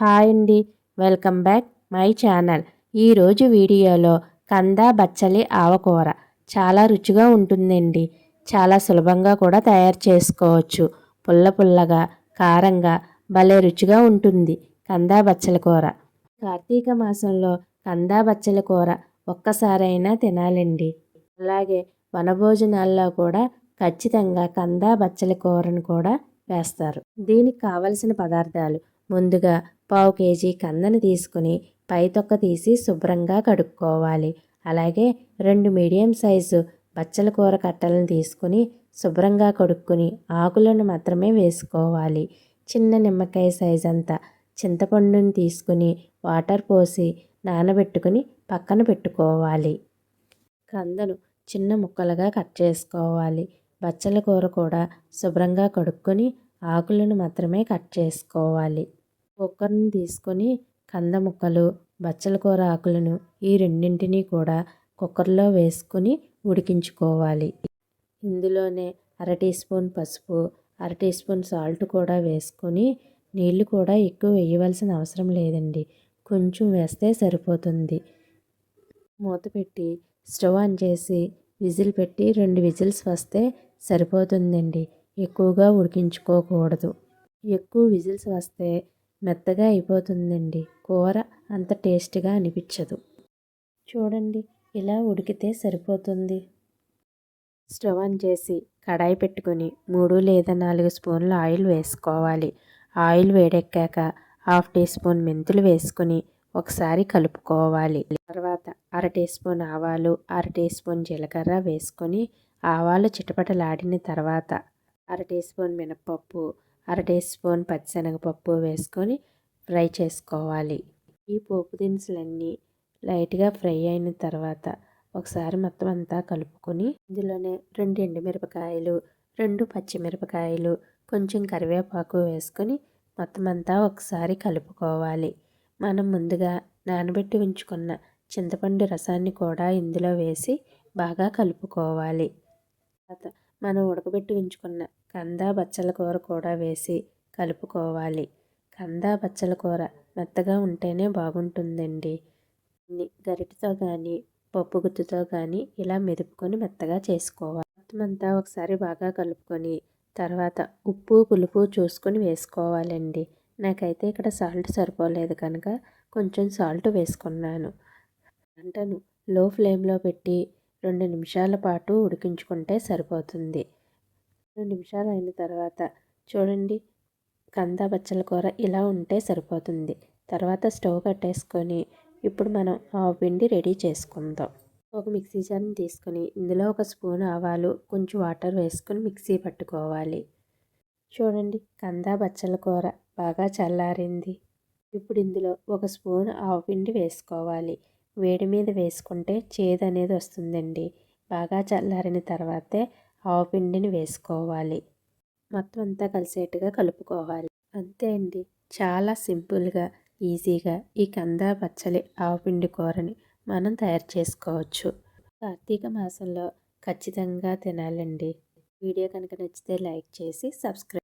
Hi అండి. Welcome back my channel. ఈరోజు వీడియోలో కంద బచ్చలి ఆవకూర చాలా రుచిగా ఉంటుందండి. చాలా సులభంగా కూడా తయారు చేసుకోవచ్చు. పుల్ల పుల్లగా కారంగా భలే రుచిగా ఉంటుంది కందా బచ్చల కూర. కార్తీక మాసంలో కందా బచ్చల కూర ఒక్కసారైనా తినాలండి. అలాగే వనభోజనాల్లో కూడా ఖచ్చితంగా కందా బచ్చల కూరను కూడా వేస్తారు. దీనికి కావలసిన పదార్థాలు ముందుగా పావు కేజీ కందని తీసుకుని పై తొక్క తీసి శుభ్రంగా కడుక్కోవాలి. అలాగే రెండు మీడియం సైజు బచ్చల కూర కట్టలను తీసుకుని శుభ్రంగా కడుక్కుని ఆకులను మాత్రమే వేసుకోవాలి. చిన్న నిమ్మకాయ సైజ్ అంతా చింతపండుని తీసుకుని వాటర్ పోసి నానబెట్టుకుని పక్కన పెట్టుకోవాలి. కందను చిన్న ముక్కలుగా కట్ చేసుకోవాలి. బచ్చల కూర కూడా శుభ్రంగా కడుక్కొని ఆకులను మాత్రమే కట్ చేసుకోవాలి. కుక్కర్ని తీసుకొని కంద ముక్కలు బచ్చల కూర ఆకులను ఈ రెండింటినీ కూడా కుక్కర్లో వేసుకొని ఉడికించుకోవాలి. ఇందులోనే అర టీ స్పూన్ పసుపు అర టీ స్పూన్ సాల్ట్ కూడా వేసుకొని నీళ్ళు కూడా ఎక్కువ వేయవలసిన అవసరం లేదండి. కొంచెం వేస్తే సరిపోతుంది. మూత పెట్టి స్టవ్ ఆన్ చేసి విజిల్ పెట్టి రెండు విజిల్స్ వస్తే సరిపోతుందండి. ఎక్కువగా ఉడికించుకోకూడదు. ఎక్కువ విజిల్స్ వస్తే మెత్తగా అయిపోతుందండి. కూర అంత టేస్ట్గా అనిపించదు. చూడండి ఇలా ఉడికితే సరిపోతుంది. స్టవ్ ఆన్ చేసి కడాయి పెట్టుకొని మూడు లేదా నాలుగు స్పూన్లు ఆయిల్ వేసుకోవాలి. ఆయిల్ వేడెక్కాక హాఫ్ టీ స్పూన్ మెంతులు వేసుకొని ఒకసారి కలుపుకోవాలి. తర్వాత అర టీ స్పూన్ ఆవాలు అర టీ స్పూన్ జీలకర్ర వేసుకొని ఆవాలు చిటపటలాడిన తర్వాత అర టీ స్పూన్ మినపప్పు అర టీ స్పూన్ పచ్చిశనగపప్పు వేసుకొని ఫ్రై చేసుకోవాలి. ఈ పోపు దినుసులన్నీ లైట్గా ఫ్రై అయిన తర్వాత ఒకసారి మొత్తం అంతా కలుపుకొని ఇందులోనే రెండు ఎండుమిరపకాయలు రెండు పచ్చిమిరపకాయలు కొంచెం కరివేపాకు వేసుకొని మొత్తం అంతా ఒకసారి కలుపుకోవాలి. మనం ముందుగా నానబెట్టి ఉంచుకున్న చింతపండు రసాన్ని కూడా ఇందులో వేసి బాగా కలుపుకోవాలి. తర్వాత మనం ఉడకబెట్టి ఉంచుకున్న కంద బచ్చల కూర కూడా వేసి కలుపుకోవాలి. కంద బచ్చల కూర మెత్తగా ఉంటేనే బాగుంటుందండి. గరిటతో కానీ పప్పు గుత్తుతో కానీ ఇలా మెదుపుకొని మెత్తగా చేసుకోవాలి. మొత్తం అంతా ఒకసారి బాగా కలుపుకొని తర్వాత ఉప్పు పులుపు చూసుకొని వేసుకోవాలండి. నాకైతే ఇక్కడ సాల్ట్ సరిపోలేదు కనుక కొంచెం సాల్ట్ వేసుకున్నాను. వంటను లో ఫ్లేమ్లో పెట్టి రెండు నిమిషాల పాటు ఉడికించుకుంటే సరిపోతుంది. రెండు నిమిషాలు అయిన తర్వాత చూడండి కంద బచ్చల కూర ఇలా ఉంటే సరిపోతుంది. తర్వాత స్టవ్ కట్టేసుకొని ఇప్పుడు మనం ఆవు పిండి రెడీ చేసుకుందాం. ఒక మిక్సీ జార్ని తీసుకొని ఇందులో ఒక స్పూన్ ఆవాలు కొంచెం వాటర్ వేసుకొని మిక్సీ పట్టుకోవాలి. చూడండి కంద బచ్చల కూర బాగా చల్లారింది. ఇప్పుడు ఇందులో ఒక స్పూన్ ఆవు పిండి వేసుకోవాలి. వేడి మీద వేసుకుంటే చేదు అనేది వస్తుందండి. బాగా చల్లారిన తర్వాతే ఆవు పిండిని వేసుకోవాలి. మొత్తం అంతా కలిసేట్టుగా కలుపుకోవాలి. అంతే అండి. చాలా సింపుల్గా ఈజీగా ఈ కంద పచ్చలి ఆవపిండి కూరని మనం తయారు చేసుకోవచ్చు. కార్తీక మాసంలో ఖచ్చితంగా తినాలండి. వీడియో కనుక నచ్చితే లైక్ చేసి సబ్స్క్రైబ్